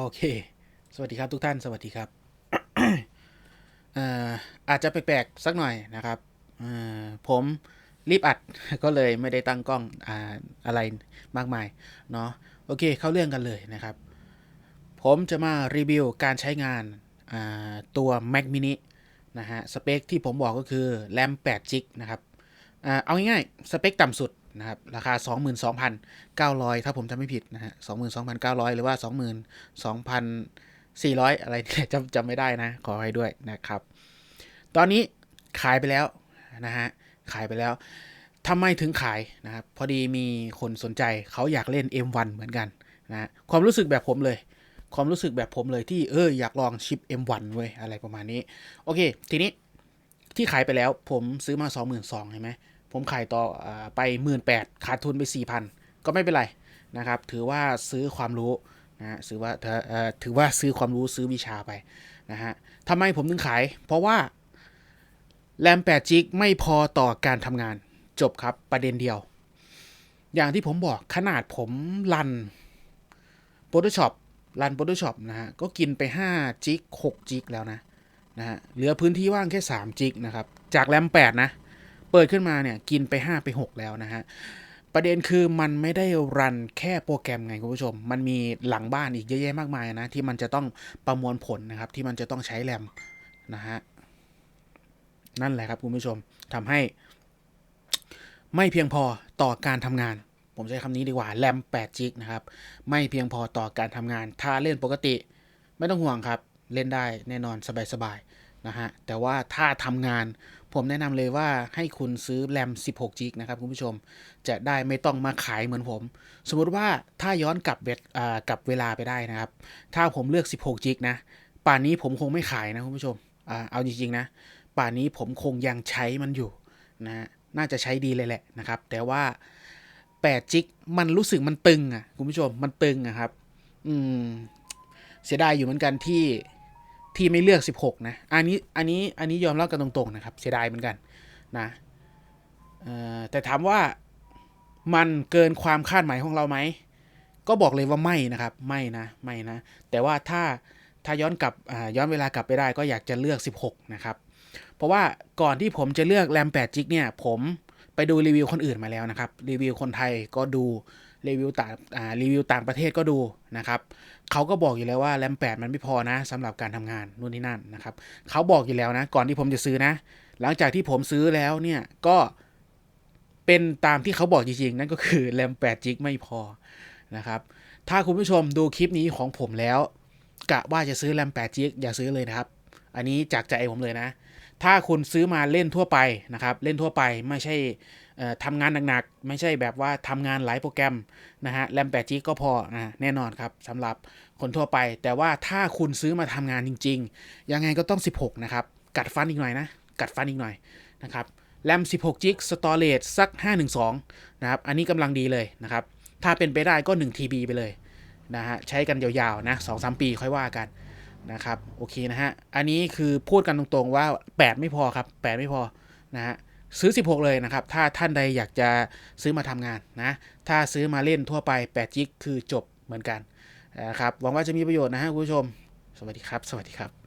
โอเค สวัสดีครับทุกท่าน สวัสดีครับอาจจะแปลกๆสักหน่อยนะครับผมรีบอัดก็เลยไม่ได้ตั้งกล้องออะไรมากมายเนาะโอเคเข้าเรื่องกันเลยนะครับ ผมจะมารีวิวการใช้งานตัว Mac mini นะฮะสเปคที่ผมบอกก็คือแรม8 g b นะครับอเอาง่ายๆสเปคต่ำสุด นะครับ ราคา 22,900 ถ้าผมจำไม่ผิดนะฮะ 22,900 หรือว่า 22,400 อะไรเนี่ยจำจำไม่ได้นะ ขอให้ด้วยนะครับ ตอนนี้ขายไปแล้วนะฮะ ขายไปแล้วทำไมถึงขายนะครับ พอดีมีคนสนใจเขาอยากเล่น M1 เหมือนกันนะฮะความรู้สึกแบบผมเลย ความรู้สึกแบบผมเลยที่เอออยากลองชิป M1 เว้ยอะไรประมาณนี้ โอเค ทีนี้ที่ขายไปแล้วผมซื้อมา 22,000ใช่ไหม ผมขายต่ออไป 18,000ขาดทุนไป 4,000 ก็ไม่เป็นไรนะครับ ถือว่าซื้อความรู้นะฮะถือว่าถือว่าซื้อความรู้ซื้อวิชาไปนะฮะทำไมผมถึงขาย เพราะว่าแรม8 g b ไม่พอต่อการทำงานจบครับประเด็นเดียว อย่างที่ผมบอกขนาดผมรัน Photoshop รัน Photoshop นะฮะก็กินไป5จิก6จิกแล้วนะนะฮะเหลือพื้นที่ว่างแค่3จิกนะครับ จากแรม8นะ เปิดขึ้นมาเนี่ยกินไป 5 ไป 6 แล้วนะฮะ ประเด็นคือมันไม่ได้รันแค่โปรแกรมไงคุณผู้ชม มันมีหลังบ้านอีกเยอะแยะมากมายนะ ที่มันจะต้องประมวลผลนะครับ ที่มันจะต้องใช้แรมนะฮะ นั่นแหละครับคุณผู้ชมทำให้ไม่เพียงพอต่อการทำงาน ผมใช้คำนี้ดีกว่าแรม8จิกนะครับ ไม่เพียงพอต่อการทำงาน ถ้าเล่นปกติ ไม่ต้องห่วงครับ เล่นได้แน่นอนสบายๆ นะฮะ แต่ว่าถ้าทำงานผมแนะนำเลยว่าให้คุณซื้อแรม 16จิกนะครับคุณผู้ชม จะได้ไม่ต้องมาขายเหมือนผม สมมุติว่าถ้าย้อนกลับเวกลับเวลาไปได้นะครับ ถ้าผมเลือก 16จิกนะ ป่านนี้ผมคงไม่ขายนะคุณผู้ชมอเอาจริงๆนะ ป่านนี้ผมคงยังใช้มันอยู่นะฮะน่าจะใช้ดีเลยแหละนะครับ แต่ว่า8จิกมันรู้สึกมันตึงอะคุณผู้ชมมันตึงอะครับ อืมเสียดายอยู่เหมือนกันที่ ที่ไม่เลือก 16 นะ อันนี้ อันนี้ อันนี้ยอมรับกันตรงๆนะครับ เสียดายเหมือนกันนะแต่ถามว่ามันเกินความคาดหมายของเราไหม ก็บอกเลยว่าไม่นะครับ ไม่นะ ไม่นะ แต่ว่าถ้า ถ้าย้อนกลับอาย้อนเวลากลับไปได้ก็อยากจะเลือก 16 นะครับ เพราะว่าก่อนที่ผมจะเลือกแรม8จิกเนี่ย ผมไปดูรีวิวคนอื่นมาแล้วนะครับ รีวิวคนไทยก็ดู รีวิวต่างรีวิวต่างประเทศก็ดูนะครับเขาก็บอกอยู่แล้วว่าแรม8มันไม่พอนะสำหรับการทำงานนู่นนี่นั่นนะครับเขาบอกอยู่แล้วนะ ก่อนที่ผมจะซื้อนะ หลังจากที่ผมซื้อแล้วเนี่ยก็เป็นตามที่เขาบอกจริงๆ นั่นก็คือแรม8จิกไม่พอนะครับถ้าคุณผู้ชมดูคลิปนี้ของผมแล้วกะว่าจะซื้อแรม8จิกอย่าซื้อเลยนะครับ อันนี้จากใจผมเลยนะ ถ้าคุณซื้อมาเล่นทั่วไปนะครับ เล่นทั่วไปไม่ใช่ทำงานหนักๆ ไม่ใช่แบบว่าทำงานหลายโปรแกรมนะฮะแรม8 g ก็พออ่าแน่นอนครับสำหรับคนทั่วไป แต่ว่าถ้าคุณซื้อมาทำงานจริง ๆ ยังไงก็ต้อง 16 นะครับ กัดฟันอีกหน่อยนะ กัดฟันอีกหน่อยนะครับแรม16 g b storage สัก 512 นะครับ อันนี้กำลังดีเลยนะครับ ถ้าเป็นไปได้ก็ 1 TB ไปเลยนะฮะใช้กันยาวๆนะ2-3 ปีค่อยว่ากัน นะครับโอเคนะฮะอันนี้คือพูดกันตรงๆว่า 8 ไม่พอครับ 8 ไม่พอนะฮะซื้อ 16 เลยนะครับ ถ้าท่านใดอยากจะซื้อมาทำงานนะ ถ้าซื้อมาเล่นทั่วไป8จิกคือจบเหมือนกันนะครับหวังว่าจะมีประโยชน์นะฮะคุณผู้ชม สวัสดีครับ สวัสดีครับ